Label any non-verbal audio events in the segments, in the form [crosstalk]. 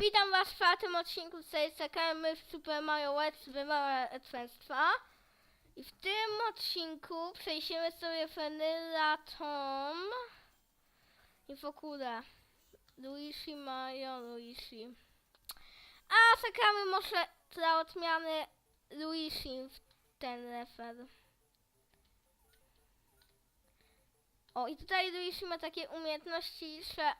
Witam was w czwartym odcinku z tej w Super Mario World Etwenstwa. I w tym odcinku przejdziemy sobie Fenila Tom i ogóle Luigi Mario Luigi. A zagramy może dla odmiany Luigi w ten level. O i tutaj Luigi ma takie umiejętności, że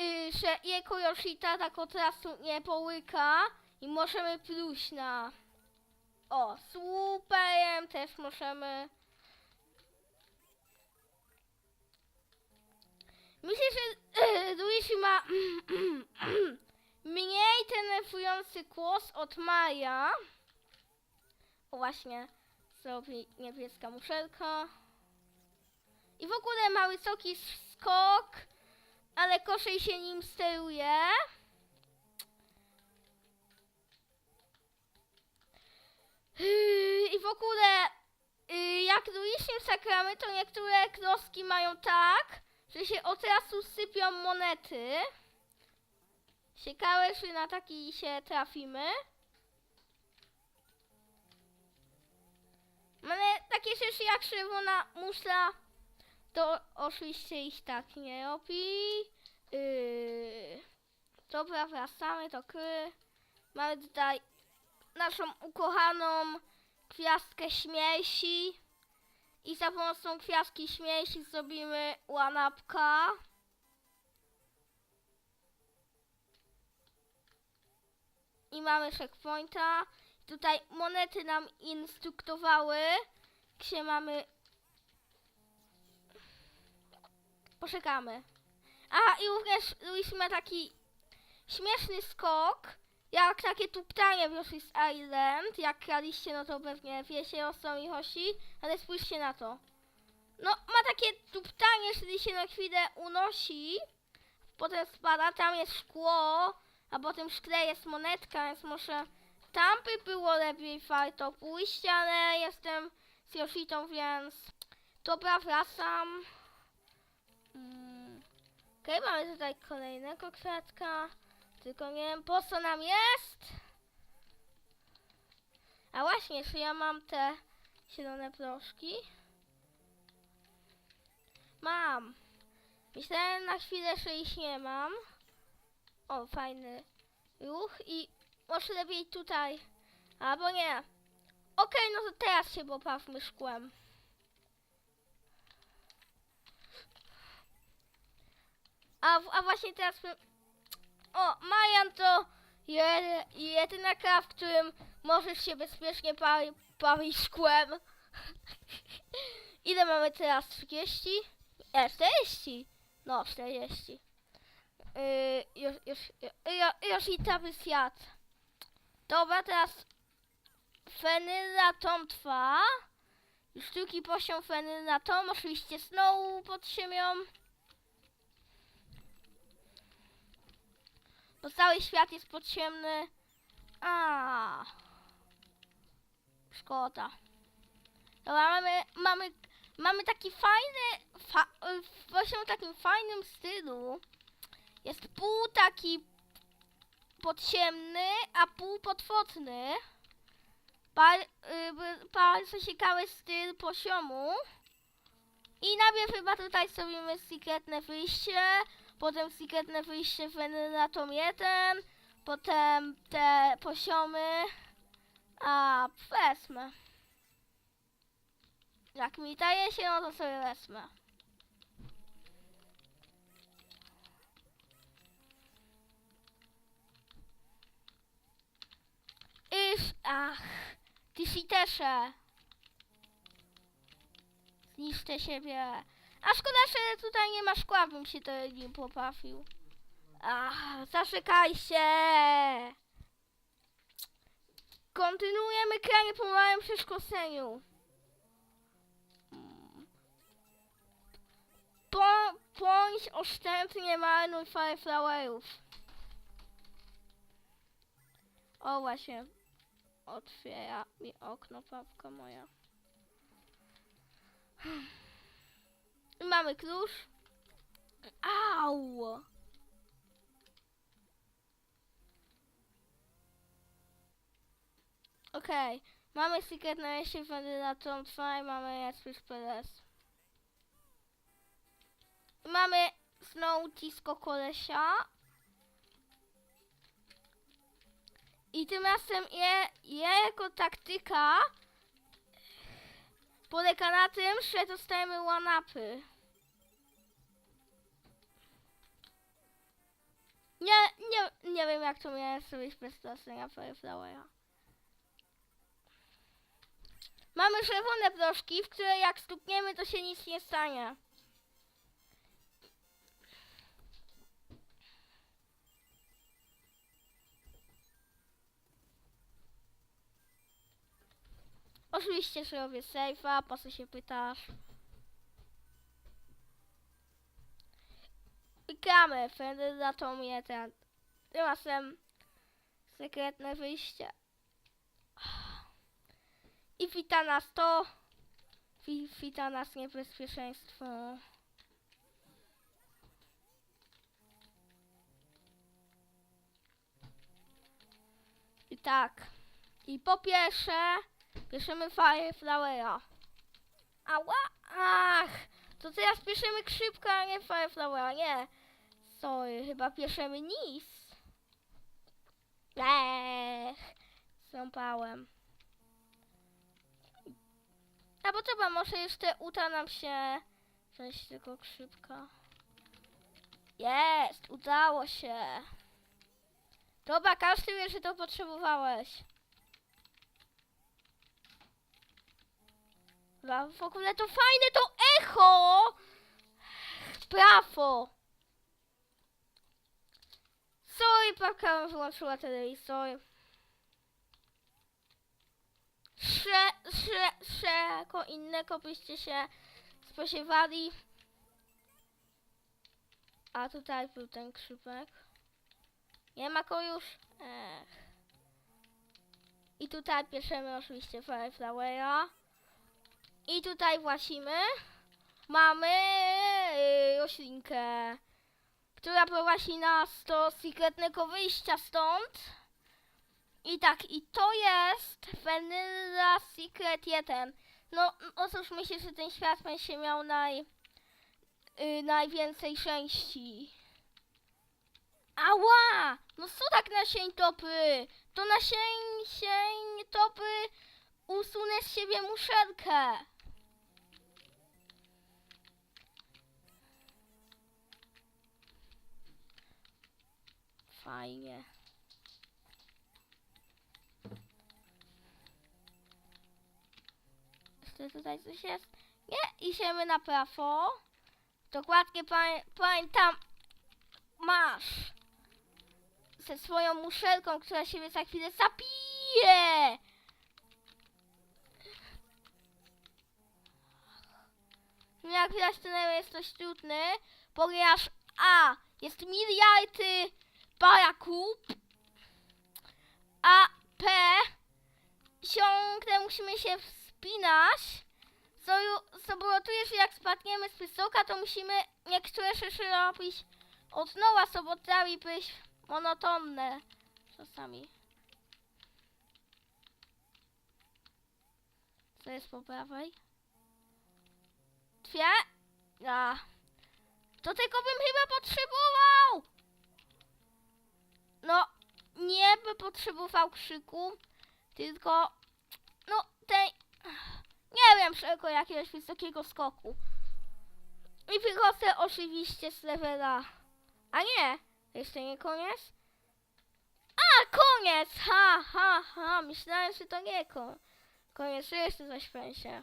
y, że jego Yoshita od razu nie połyka i możemy pójść na... O, superem też możemy... Myślę, że y, Luigi ma [clears throat] mniej denerwujący głos od Maja. O właśnie, zrobi niebieska muszelka. I w ogóle ma wysoki skok ale koszej się nim steruje. Yy, I w ogóle, yy, jak Luisiem zagramy, to niektóre kloski mają tak, że się od razu sypią monety. Ciekawe, czy na taki się trafimy. Ale takie rzeczy jak czerwona muszla to oczywiście ich tak nie robi. Yy, dobra, wracamy do gry. Mamy tutaj naszą ukochaną gwiazdkę śmieci. I za pomocą gwiazdki śmieci zrobimy łanapka. I mamy checkpointa. Tutaj monety nam instruktowały, gdzie mamy Poczekamy. A i również Luis ma taki śmieszny skok, jak takie tuptanie w Yoshi's Island. Jak graliście, no to pewnie wiecie o co mi chodzi, ale spójrzcie na to. No, ma takie tuptanie, czyli się na chwilę unosi, potem spada, tam jest szkło, a potem szkle jest monetka, więc może tam by było lepiej warto pójść, ale jestem z Yoshitą, więc dobra, wracam. Okej, mamy tutaj kolejnego kwiatka. Tylko nie wiem po co nam jest. A właśnie, czy ja mam te zielone proszki? Mam. Myślałem na chwilę, że ich nie mam. O, fajny ruch i może lepiej tutaj. Albo nie. Okej, no to teraz się poprawmy szkłem. A, a właśnie teraz... O, Majan to je, jedyna gra, w którym możesz się bezpiecznie bawi- bawić szkłem. [laughs] Ile mamy teraz? 30? E, 40? No, 40. Yy, już, już, już, już i cały świat. Dobra, teraz Fenyla Tom 2. Już drugi poziom Fenyla Tom, oczywiście znowu pod ziemią. Bo cały świat jest podziemny. A. Szkoda. Dobra, mamy, mamy, mamy taki fajny, fa, właśnie w takim fajnym stylu. Jest pół taki podziemny, a pół potworny. Bar, y, bardzo ciekawy styl poziomu. I najpierw chyba tutaj zrobimy sekretne wyjście potem sekretne wyjście w Tom 1, potem te poziomy, a wezmę. Jak mi daje się, no to sobie wezmę. Iż, ach, ty siterze. Zniszczę siebie. A szkoda, że tutaj nie ma szkła, bym się to nim poprawił. Ach, zaczekajcie! Kontynuujemy granie po małym przeszkodzeniu. Mm. Po, bądź oszczędnie marnuj fireflowerów. O właśnie, otwiera mi okno, papka moja mamy klucz. Au! Okej, okay. mamy secret na mieście, wędy na Tom 2 i mamy Jaspisz Perez. Mamy Snow Disco Kolesia. I tym razem je, ja jako taktyka polega na tym, że dostajemy one-upy. Nie, wiem jak to miałem zrobić bez dostania Fireflowera. Mamy czerwone proszki, w które jak stukniemy to się nic nie stanie. Oczywiście, że robię safe'a, po co się pytasz? Gramy, wtedy za to mnie ten... Tymczasem sekretne wyjście. I wita nas to. Wi wita nas niebezpieczeństwo. I tak. I po pierwsze, piszemy Fireflowera. Ała! Ach! To teraz piszemy krzypka, a nie Fireflowera, nie. Sorry, chyba piszemy nis. Ech, A bo trzeba, może jeszcze uda nam się wziąć tego krzypka. Jest, udało się. Dobra, każdy wie, że to potrzebowałeś. Dobra, w ogóle to fajne to echo! Brawo! Sorry, paka wyłączyła telewizor. Czego innego byście się spodziewali. A tutaj był ten krzypek. Nie ma go już? Ech. I tutaj piszemy oczywiście Fireflowera. I tutaj własimy. Mamy yy, roślinkę, która prowadzi nas do sekretnego wyjścia stąd. I tak, i to jest Vanilla Secret 1. No, cóż, myślę, że ten świat będzie miał naj, yy, najwięcej części. Ała! No co tak nasień topy? To nasień sień topy usunę z siebie muszelkę. Fajnie. Jeszcze tutaj coś jest? Nie, idziemy na prawo. Dokładnie pamię- pamiętam. Masz. Ze swoją muszelką, która siebie za chwilę zabije. No Jak widać, ten jest dość trudny, ponieważ A. Jest miliardy barakup, a P. Ciągle musimy się Zoborotuje, że jak spadniemy z wysoka, to musimy niektóre rzeczy robić od nowa, co potrafi być monotonne czasami. Co jest po prawej? Dwie? A. To tego bym chyba potrzebował! No, nie by potrzebował krzyku, tylko no tej nie wiem czego jakiegoś wysokiego skoku. I wychodzę oczywiście z levela. A nie, jeszcze nie koniec? A, koniec! Ha, ha, ha, myślałem, że to nie ko koniec, że jeszcze coś będzie.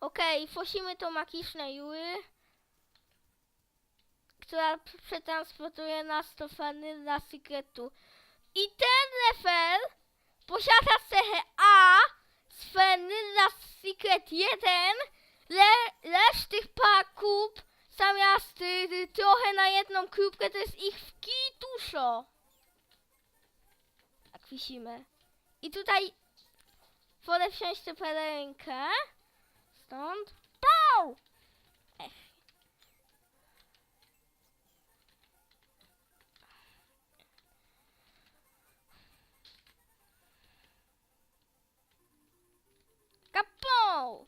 Okej, fosimy to magiczne Jury, która przetransportuje nas do Vanilla Secretu. I ten level posiada cechę A z Vanilla Secret 1, le, lecz tych paków zamiast y, y, trochę na jedną krupkę to jest ich w dużo. Tak wisimy. I tutaj wolę wziąć tę pelerynkę. Stąd. Pau! Kapą!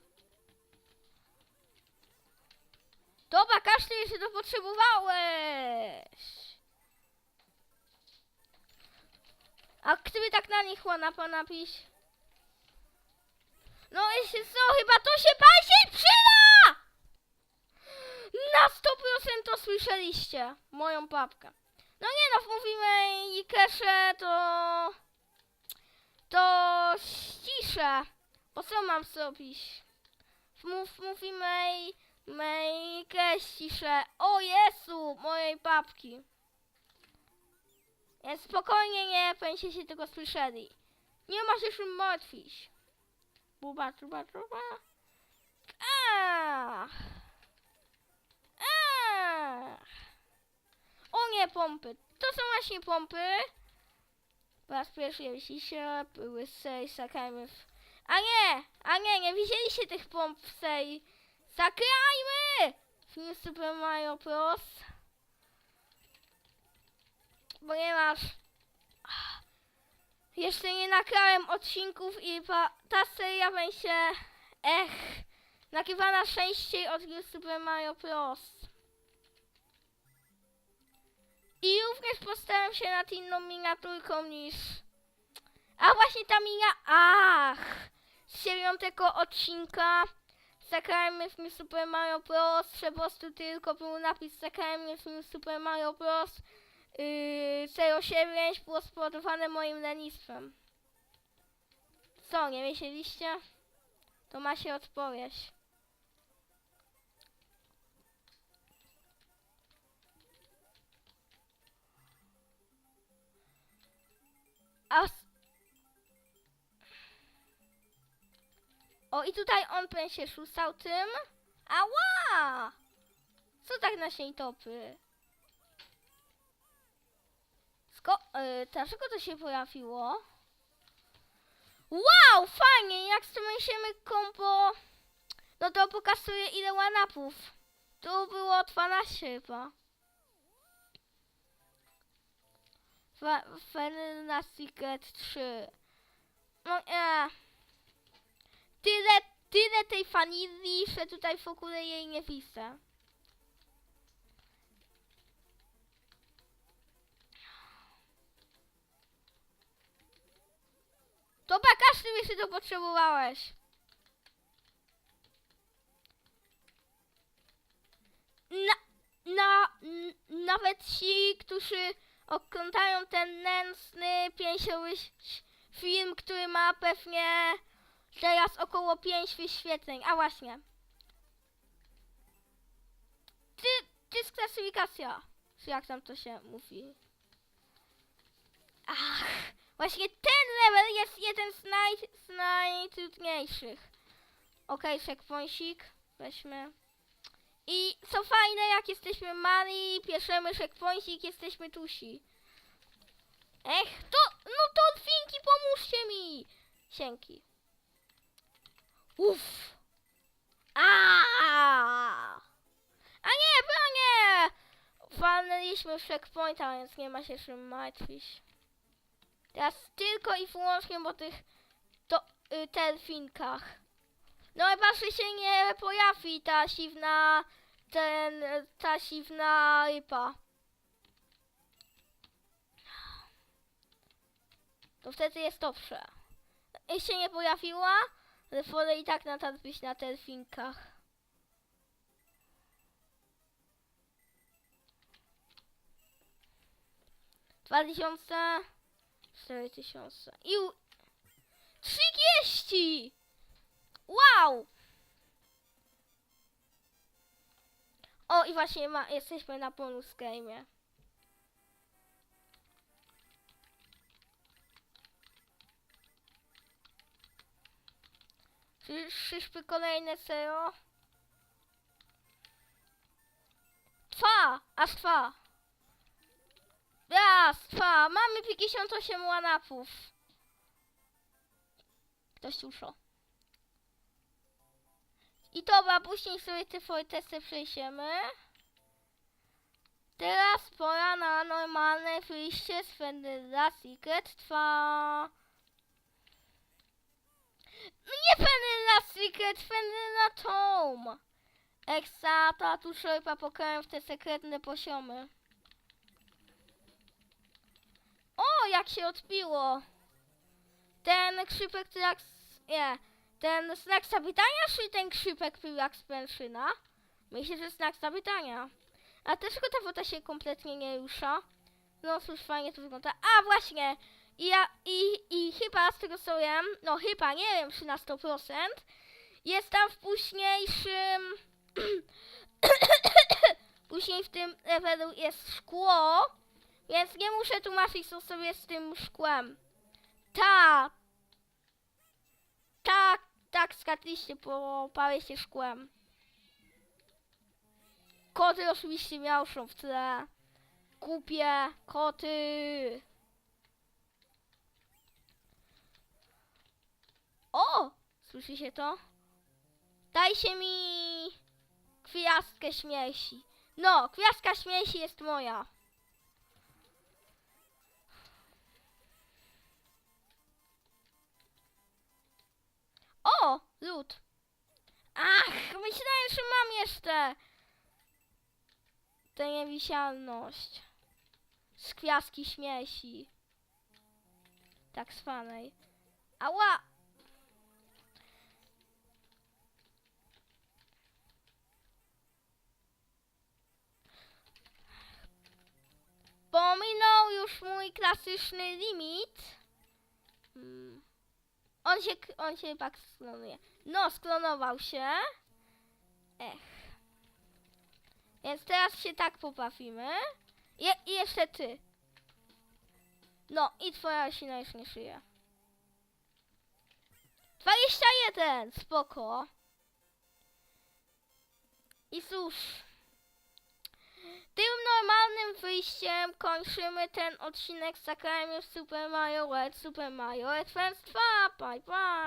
Dobra, kaszle, jeśli to potrzebowałeś! A gdyby tak na nich łana ponapić? No jeśli co, chyba to się bardziej przyda! Na 100% to słyszeliście, moją babkę. No nie no, mówimy i keszę to... To ściszę. Bo co mam zrobić? Mów, mówi mej, mej ściszę. O Jezu, mojej babki. Więc spokojnie nie będziecie się tego słyszeli. Nie ma się martwić. Buba, truba, truba. Ach. Ach. O nie, pompy. To są właśnie pompy. Po raz pierwszy się były z tej sakajmy w... A nie! A nie, nie widzieliście tych pomp w tej... Zakrajmy! W New Super Mario Bros. Ponieważ... Jeszcze nie nagrałem odcinków i ta seria będzie... Ech... Nagrywana częściej od New Super Mario Bros. I również postaram się nad inną miniaturką niż... A właśnie ta minia... Ach! Z dziewiątego odcinka zagrajmy w Super Mario Bros. Prostu tylko był napis zagrajmy w Super Mario Bros. Yy, 09 było spowodowane moim lenistwem. Co, nie myśleliście? To ma się odpowiedź. A O, i tutaj on będzie się szustał tym. Ała! Co tak na się topy? Sko... Y, dlaczego to się pojawiło? Wow, fajnie, jak zmniejszymy kombo, no to pokazuje ile łanapów. Tu było 12 chyba. Fa- Fanna Secret 3. No nie. Tyle, tyle tej fanilli, że tutaj w ogóle jej nie widzę. Dobra, każdy jeśli to potrzebowałeś. Na, na, nawet ci, którzy oglądają ten nędzny, pięciowy ś- film, który ma pewnie teraz około 5 wyświetleń. A właśnie. Dysklasyfikacja. Czy jak tam to się mówi? Ach, właśnie ten level jest jeden z, naj, z najtrudniejszych. Okej, okay, checkpointsik. Weźmy. I co fajne, jak jesteśmy mali, pieszemy checkpointsik, jesteśmy tusi. Ech, to, no to Finki, pomóżcie mi! Sienki. Uff. Aaaa! A nie, bronie! Walnęliśmy w checkpointa, więc nie ma się czym martwić. Teraz tylko i wyłącznie po tych to, y, delfinkach. No chyba, się nie pojawi ta siwna, ten, ta siwna ryba. To wtedy jest dobrze. Jeśli się nie pojawiła, ale wolę i tak nadal być na delfinkach. Dwa tysiące, cztery tysiące i trzydzieści! Wow! O i właśnie ma, jesteśmy na bonus game. Czyżby kolejne zero? Dwa! Aż dwa! Raz, dwa! Mamy 58 łanapów. Ktoś słyszał. I dobra, później sobie te testy przejdziemy. Teraz pora na normalne wyjście z Vanilla Secret 2. Nie Vanilla Secret, Vanilla Tom. Eksa, tatu szorpa pokałem w te sekretne poziomy. O, jak się odbiło. Ten krzypek jak... Nie. Ten znak zapytania, czy ten krzypek jak z Penszyna? Myślę, że znak zapytania. A też ta woda się kompletnie nie rusza. No cóż, fajnie to wygląda. A właśnie! I ja, i, i chyba z tego co wiem, no chyba, nie wiem czy na 100%, jest tam w późniejszym... [coughs] Później w tym levelu jest szkło, więc nie muszę tłumaczyć co sobie z tym szkłem. Tak! Tak, tak, skadliście, popałeś się szkłem. Koty oczywiście miałszą w tle. Kupie koty. O! Słyszy się to? Daj się mi gwiazdkę śmiesi. No, gwiazdka śmiesi jest moja. O! Lód. Ach, myślałem, że mam jeszcze tę niewidzialność. Z gwiazdki śmiesi. Tak zwanej. Ała! Pominął już mój klasyczny limit. Hmm. On się, on się chyba sklonuje. No, sklonował się. Ech. Więc teraz się tak pobawimy. Je, I jeszcze ty. No, i twoja roślina już nie żyje. 21! Spoko. I cóż. Tym normalnym wyjściem kończymy ten odcinek z w Super Mario World Super Mario Advance 2. Bye bye!